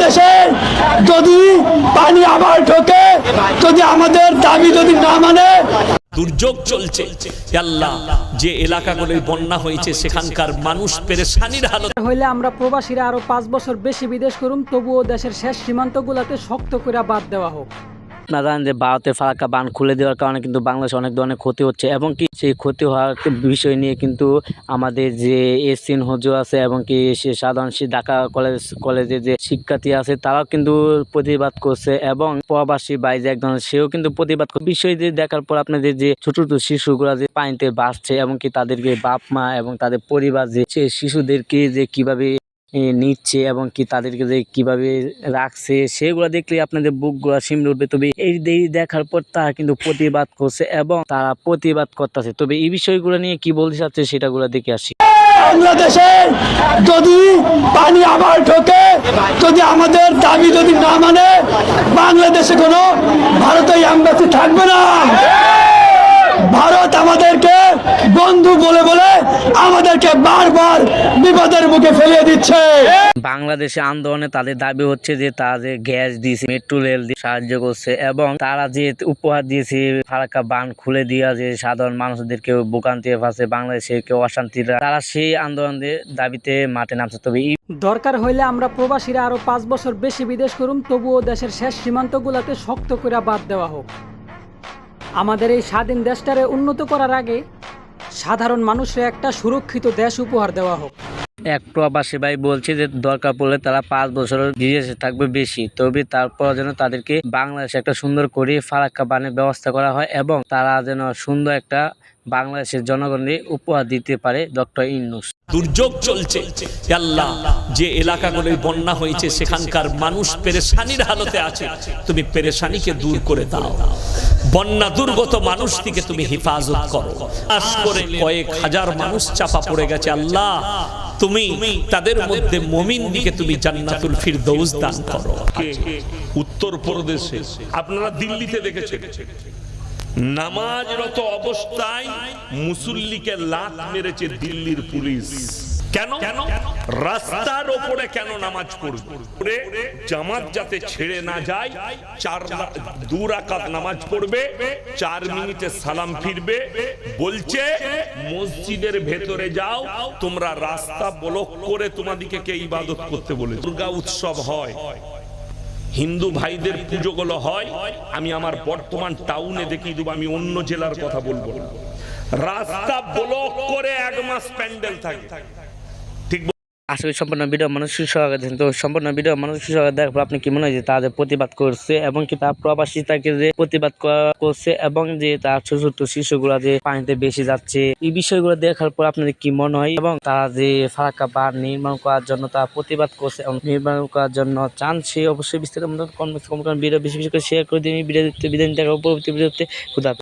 বাংলাদেশে যদি পানি আবার ঢোকে যদি আমাদের দাবি যদি না মানে দুর্যোগ চলছে। আল্লাহ যে এলাকাগুলো বন্যা হয়েছে সেখানকার মানুষ পেরেশানির হালত হইলে আমরা প্রবাসীরা আরও পাঁচ বছর বেশি বিদেশ করুন তবুও দেশের শেষ সীমান্তগুলোতে শক্ত করে বাদ দেওয়া হোক। আপনারা জানেন যে ভারতের ফারাক্কা বান খুলে দেওয়ার কারণে কিন্তু বাংলাদেশে অনেক ধরনের ক্ষতি হচ্ছে এবং কি সেই ক্ষতি হওয়ার বিষয় নিয়ে কিন্তু আমাদের যে এসিন হজু আছে এবং কি সে সাধারণ ঢাকা কলেজ, কলেজে যে শিক্ষার্থী আছে, তারাও কিন্তু প্রতিবাদ করছে এবং প্রবাসী বাইরে একজন সেও কিন্তু প্রতিবাদ করছে বিষয় যে দেখার পর আপনাদের যে ছোট ছোট শিশুগুলা যে পানিতে বাঁচছে এবং কি তাদেরকে বাপ মা এবং তাদের পরিবার যে শিশুদেরকে যে কীভাবে নিচ্ছে এবং কি তাদেরকে যে কীভাবে রাখছে, সেগুলো দেখলে আপনাদের বুকগুলো শিমলে উঠবে। তবে এই দেখার পর তারা কিন্তু প্রতিবাদ করছে এবং তারা প্রতিবাদ করতেছে। তবে এই বিষয়গুলো নিয়ে কি বলতে চাচ্ছে সেটাগুলো দেখে আসি। বাংলাদেশে যদি পানি আবার ঢোকে, যদি আমাদের দাবি যদি না মানে বাংলাদেশে কোনো ভারতীয় এম্বাসি থাকবে না। ভারত আমাদেরকে বন্ধু বলে বলে আমাদেরকে বারবার বিপদের মুখে ফেলিয়ে দিচ্ছে। বাংলাদেশে আন্দোলনে তাদের দাবি হচ্ছে যে তারা যে গ্যাস দিয়েছে মেট্রো রেল দিয়ে সাহায্য করছে এবং তারা যে উপহার দিয়েছে ফারাক্কা বান খুলে দিয়া যে সাধারণ মানুষদেরকে ভোগান্তি ফাঁসে বাংলাদেশে কেউ অশান্তিরা তারা সেই আন্দোলনের দাবিতে মাঠে নামছে। তবে দরকার হইলে আমরা প্রবাসীরা আরও পাঁচ বছর বেশি বিদেশ করুম তবুও দেশের শেষ সীমান্ত সীমান্তগুলোতে শক্ত করে বাদ দেওয়া হোক। আমাদের এই স্বাধীন দেশটারে উন্নত করার আগে সাধারণ মানুষের একটা সুরক্ষিত দেশ উপহার দেওয়া হোক। এক প্রবাসী ভাই বলছে যে দরকার পড়লে তারা পাঁচ বছর বিদেশে থাকবে বেশি। তবে তারপর যেন তাদেরকে বাংলাদেশে একটা সুন্দর করে ফারাক্কা বানের ব্যবস্থা করা হয় এবং তারা যেন সুন্দর একটা বাংলাদেশের জনগণকে উপহার দিতে পারে ডক্টর ইন্নুস দুর্যোগ চলছে। আল্লাহ যে এলাকাগুলোয় বন্যা হয়েছে, সেখানকার মানুষ পেরেশানির হালতে আছে। তুমি পেরেশানিকে দূর করে দাও। বন্যা দুর্গত মানুষ থেকে তুমি হেফাজত করো। আস করে কয়েক হাজার মানুষ চাপা পড়ে গেছে। আল্লাহ তুমি তাদের মধ্যে মমিন দিকে তুমি জান্নাতুল ফিরদৌস দান করো। উত্তর প্রদেশে। আপনারা দিল্লিতে দেখেছেন। নামাজরত অবস্থায় মুসল্লিকে লাত মেরেছে দিল্লির পুলিশ। কেন? রাস্তার ওপরে কেন নামাজ পড়বে? জামাত যাতে ছেড়ে না যায়, চার দু রাকাত নামাজ পড়বে, চার মিনিটে সালাম ফিরবে, বলছে, মসজিদের ভেতরে যাও, তোমরা রাস্তা ব্লক করে তোমাদিকে কে ইবাদত করতে বলে দুর্গা উৎসব হয়। হিন্দু ভাইদের পুজোগুলো হয়। আমি আমার বর্তমান টাউনে দেখিয়ে দেবো, আমি অন্য জেলার কথা বলব। রাস্তা ব্লক করে এক মাস প্যান্ডেল থাকে। করি সম্পূর্ণ ভিডিও মানুষ দেখেন তো সম্পূর্ণ ভিডিও মানুষ সুসহকারে দেখার পর আপনি কি মনে হয় যে তাদের প্রতিবাদ করছে এবং কি তার প্রবাসী তাকে যে প্রতিবাদ করছে এবং যে তার ছোট ছোট শিশুগুলা যে পানিতে বেশি যাচ্ছে, এই বিষয়গুলো দেখার পর আপনাদের কি মনে হয়? এবং তারা যে ফারাক্কা বাঁধ নির্মাণ করার জন্য তারা প্রতিবাদ করছে এবং নির্মাণ করার জন্য চান, সে অবশ্যই বিস্তারিত ভিডিও বেশি বেশি করে শেয়ার করে দিন। ভিডিও বিদায় দেখা পরবর্তী ভিডিওতে খুদা।